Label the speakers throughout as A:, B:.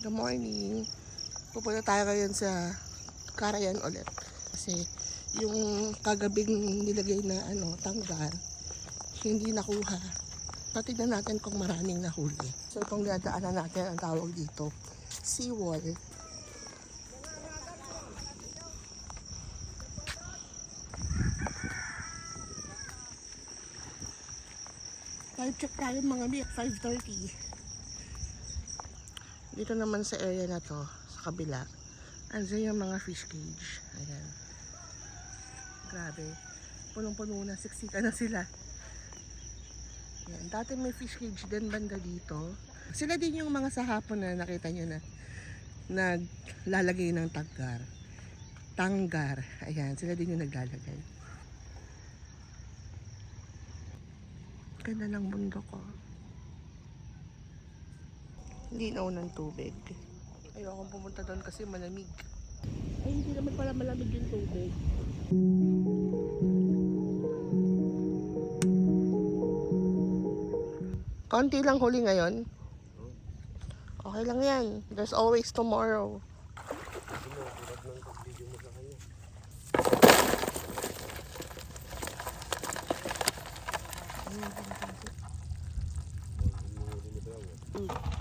A: Good morning. Pupunta tayo ngayon sa Karayan ulit. Kasi yung kagabing nilagay na ano, tanggal, hindi nakuha. Tatignan natin kung maraming nahuli. So itong dadaanan natin ang tawag dito, seawall. Time check tayo mga mi at 5.30. Dito naman sa area na to, sa kabila, andyan yung mga fish cage. Ayan. Grabe. Punong-puno na, siksika na sila. Ayan. Dati may fish cage din banda dito. Sila din yung mga sa hapon na nakita nyo na naglalagay ng tanggar. Tanggar. Ayan, sila din yung naglalagay. Ganda ng mundo ko. Hindi na ng tubig. Ayoko pumunta doon kasi malamig. Ay, hindi naman pala malamig yung tubig. Konti lang huli ngayon. Okay lang yan. There's always tomorrow. At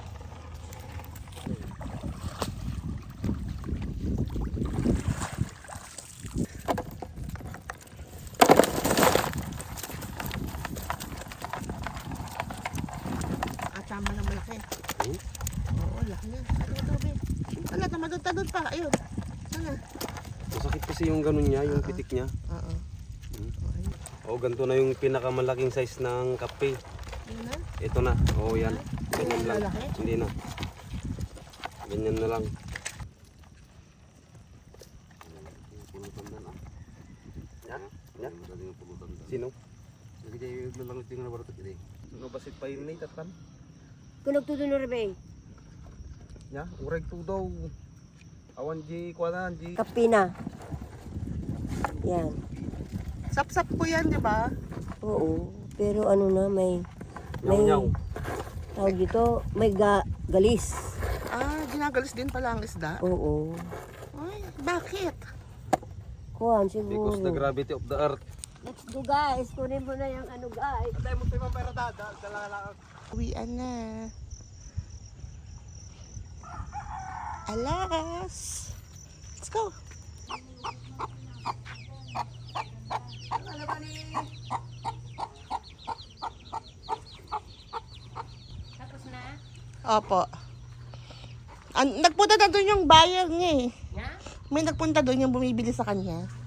A: tama na malaki. Oo, laki yan. Ano ito, be? Wala, tamadod-tadod pa. Ayun. Sana.
B: Masakit kasi yung ganun niya, yung pitik niya.
A: Oo.
B: Hmm.
A: Okay.
B: O, ganito na yung pinakamalaking size ng kape.
A: Yun na.
B: Ito na. Oo, yan. Ganyan lang. Hindi na. Ganyan na lang. Yan? Yan? Sino? Ano ba si Payin na itatan?
C: Kunog tudo no rebe.
B: Ya, ureg tu daw. Awan di kuanan di.
C: Kapina. Yan.
A: Sap-sap po yan, di ba?
C: Oo. Pero ano na may
B: Nyaw nyaw.
C: tawag dito, may ga, galis.
A: Ah, ginagalis din pala ang isda.
C: Oo.
A: Ay, bakit?
C: Kuhan
B: Because the
C: siguro.
B: gravity of the earth.
C: Let's go guys. Kunin mo na yung ano guys.
B: Tayo mo tayo pera dada, dala lang.
A: Uwian na. Alas! Let's go!
C: Tapos na?
A: Opo. An nagpunta na doon yung buyer niya eh.
C: Na?
A: May nagpunta doon yung bumibili sa kanya.